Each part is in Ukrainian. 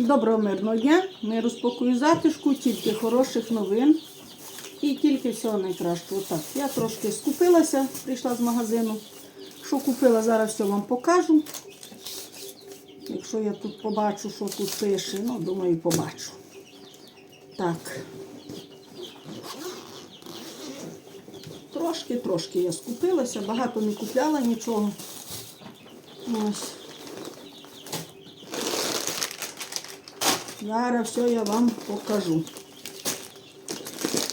Доброго мирного дня. Ми розпакую затишку, тільки хороших новин і тільки всього найкращого. Так, я трошки скупилася, прийшла з магазину. Що купила, зараз все вам покажу. Якщо я тут побачу, що тут пише, ну, думаю, побачу. Так. Трошки-трошки я скупилася, багато не купляла нічого. Ось. Зараз все я вам покажу.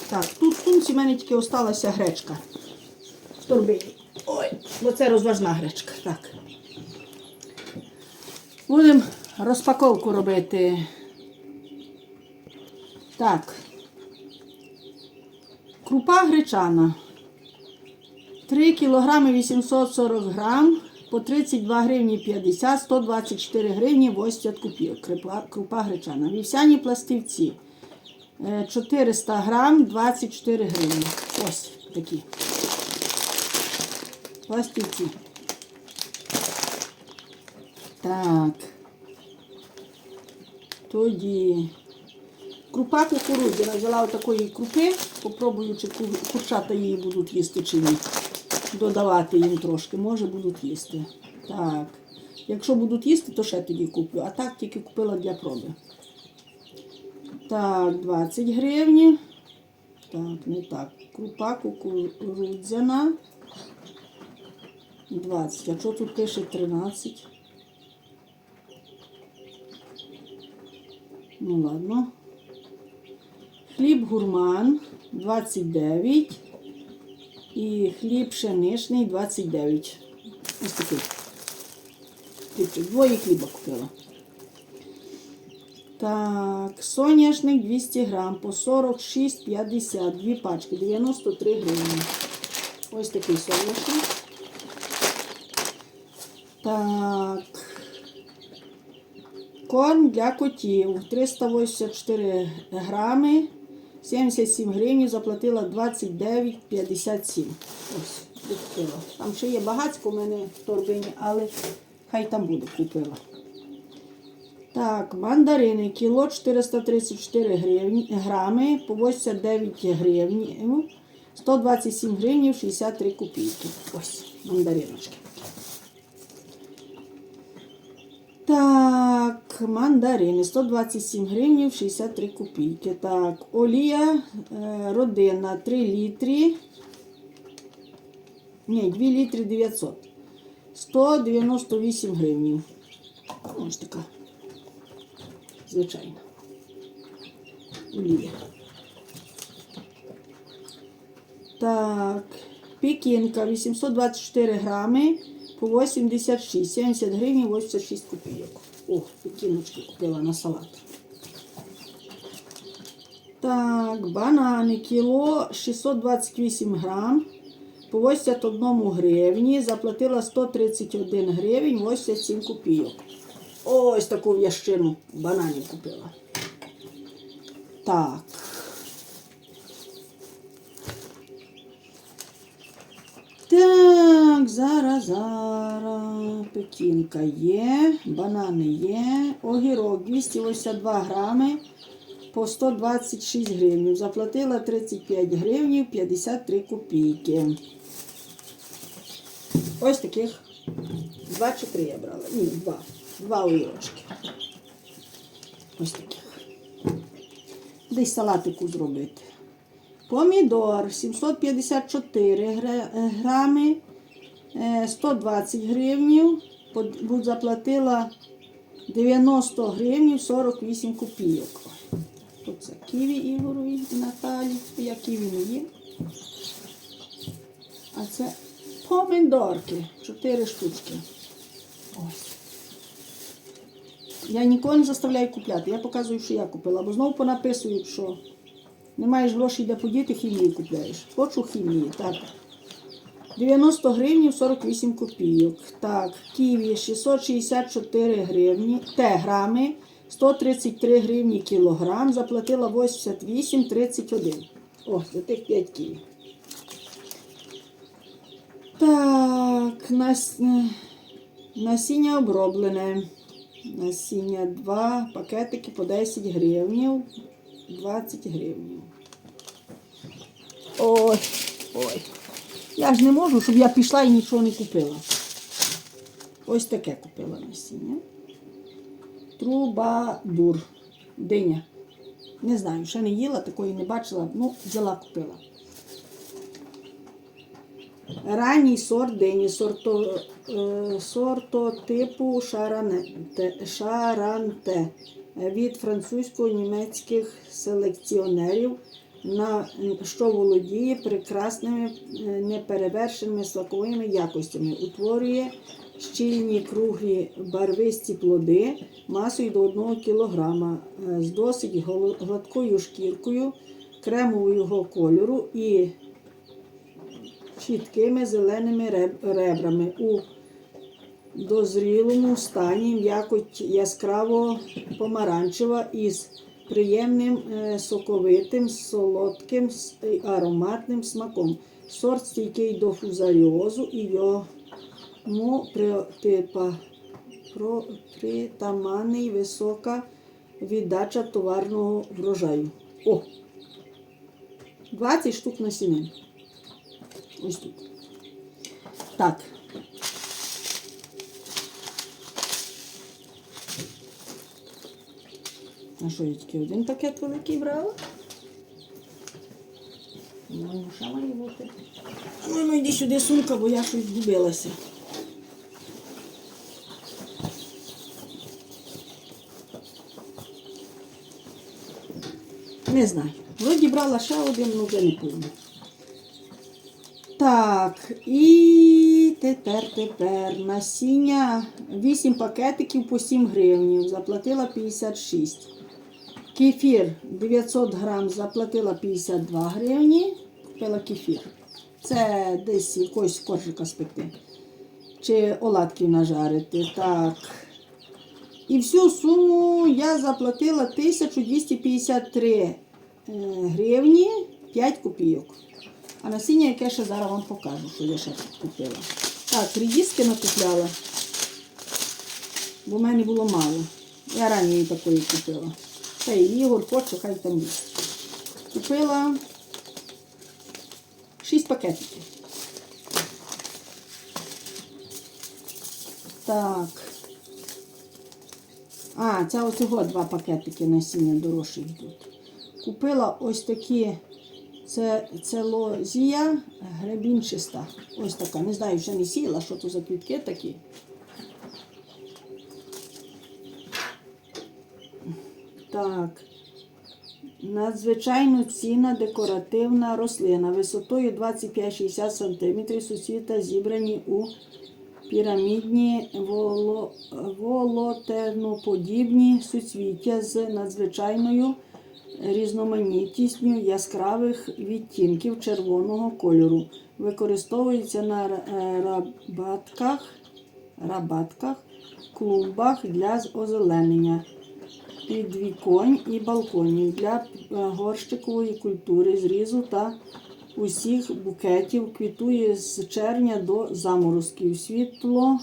Так, тут в сумці в мене тільки осталася гречка. В торбині. Ой, бо це розважна гречка. Так. Будемо розпаковку робити. Так. Крупа гречана. 3 кілограми 840 грам, по 32 гривні 50, 124 гривні 80 копійок. Крупа, гречана. Вівсяні пластивці. Е, 400 грам 24 гривні. Ось такі. Пластивці. Так. Тоді. Крупа кукурудзяна. Взяла отакої крупи. Попробую, чи курчата її будуть їсти чи ні. Додавати їм трошки, може будуть їсти. Так. Якщо будуть їсти, то ще тоді куплю. А так тільки купила для проби. Так, 20 гривень. Так, не так. Крупа кукурудзяна. 20. А що тут пише 13? Ну ладно. Хліб гурман 29 і хліб пшеничний 29. Ось такий. Двоє хліба купила. Так, соняшник 200 грам по 46,50. Дві пачки, 93 гривні. Ось такий соняшник. Так. Корм для котів 384 грами, 77 гривень, заплатила 29,57. Ось, купила. Там ще є багацько в мене в торбині, але хай там буде, купила. Так, мандарини кіло 434 гривні, грами по 89 гривень, 127 гривень 63 копійки. Ось, мандариночки. Так, мандарини 127 гривень 63 копійки. Так, олія е, родина 3 літри. Ні, 2 літри 900. 198 гривень. Ось така. Звичайна. Олія. Так, пекінка 824 грами по 86, 70 гривень 86 копійок. О, пекіночки купила на салат. Так, банани кіло 628 грам по 81 гривні. Заплатила 131 гривень 87 копійок. Ось таку в'ящину бананів купила. Так. Так, зараз, зараз. Пекінка є, банани є, огірок 282 грами по 126 гривень. Заплатила 35 гривень 53 копійки. Ось таких два чи три я брала. Ні, два. Два огірочки. Ось таких. Десь салатику зробити. Помідор 754 е, грами, 120 гривнів. Заплатила 90 гривнів 48 копійок. Тут це ківі Ігорові і Наталі. Я ківі не їм. А це помідорки. 4 штучки. Ось. Я ніколи не заставляю купляти. Я показую, що я купила, бо знову понаписують, що не маєш грошей де подіти, хімії купляєш. Хочу хімії. Так. 90 гривень 48 копійок. Так, ківі 664 гривні, те грами, 133 гривні кілограм, заплатила 88,31. О, за тих 5 ківі. Так, нас... насіння оброблене. Насіння 2 пакетики по 10 гривнів. 20 гривнів. Ой. Я ж не можу, щоб я пішла і нічого не купила. Ось таке купила насіння. Трубадур. Диня. Не знаю, ще не їла, такої не бачила, ну, взяла, купила. Ранній сорт дині, сорто, е, сортотипу шаранте, шаранте від французько-німецьких селекціонерів, на, що володіє прекрасними е, неперевершеними смаковими якостями, утворює щільні круглі барвисті плоди масою до 1 кг е, з досить гладкою шкіркою, кремового кольору і чіткими зеленими ребрами. У дозрілому стані м'якоть яскраво помаранчева із приємним е, соковитим, солодким ароматним смаком. Сорт стійкий до фузаріозу і йому притипа, притаманний висока віддача товарного врожаю. О! 20 штук насінин. Ось тут. Так. А що я тільки один пакет великий брала? Ну, ще має бути. Ну, ну йди сюди сумка, бо я щось згубилася. Не знаю. Вроді брала ще один, ну вже не помню. Так, і тепер, тепер насіння 8 пакетиків по 7 гривень. Заплатила 56. Кефір 900 грам заплатила 52 гривні. Купила кефір. Це десь якогось коржика спекти. Чи оладків нажарити. Так. І всю суму я заплатила 1253 е, гривні 5 копійок. А насіння, яке ще зараз вам покажу, що я ще купила. Так, рідіски накупляла, бо в мене було мало. Я раніше такої купила. Й Ігор хоче, хай там їсть. Купила 6 пакетиків. Так. А, це оцього два пакетики насіння дорожчі йдуть. Купила ось такі це целозія гребінчиста. Ось така. Не знаю, ще не сіла, що то за квітки такі. Так. Надзвичайно цінна декоративна рослина висотою 25-60 см суцвіта зібрані у пірамідні воло... волотерноподібні суцвіття з надзвичайною різноманітністю яскравих відтінків червоного кольору. Використовується на е, рабатках, рабатках, клумбах для озеленення, підвіконь і балконів для е, горщикової культури, зрізу та усіх букетів. Квітує з червня до заморозків. Світло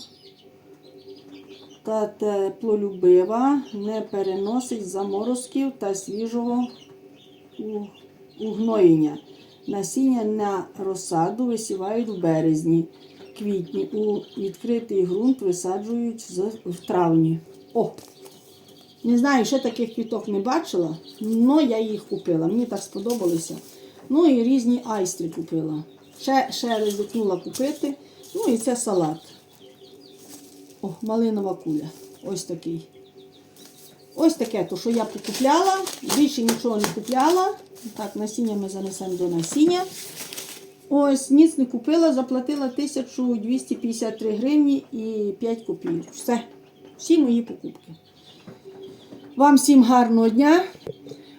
та теплолюбива, не переносить заморозків та свіжого угноєння. Насіння на розсаду висівають в березні, квітні. У відкритий ґрунт висаджують в травні. О! Не знаю, ще таких квіток не бачила, але я їх купила. Мені так сподобалося. Ну і різні айстри купила. Ще, ще ризикнула купити. Ну і це салат. О, малинова куля. Ось такий. Ось таке, то, що я покупляла. Більше нічого не купляла. Так, насіння ми занесемо до насіння. Ось, ніц не купила, заплатила 1253 гривні і 5 копійок. Все. Всі мої покупки. Вам всім гарного дня.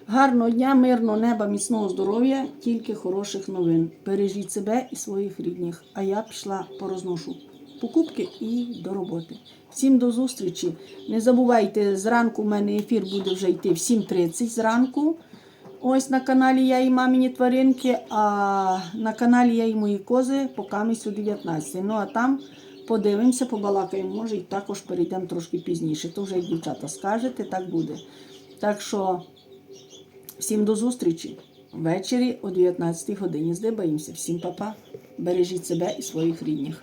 Гарного дня, мирного неба, міцного здоров'я, тільки хороших новин. Бережіть себе і своїх рідних. А я пішла порозношу покупки і до роботи. Всім до зустрічі. Не забувайте, зранку в мене ефір буде вже йти в 7.30 зранку. Ось на каналі Я і мамині тваринки, а на каналі Я і мої кози по камісу 19. Ну а там Подивимося, побалакаємо, може, і також перейдемо трошки пізніше. То вже як дівчата скажете, так буде. Так що всім до зустрічі ввечері о 19 годині. Здибаємося. Всім па-па. Бережіть себе і своїх рідних.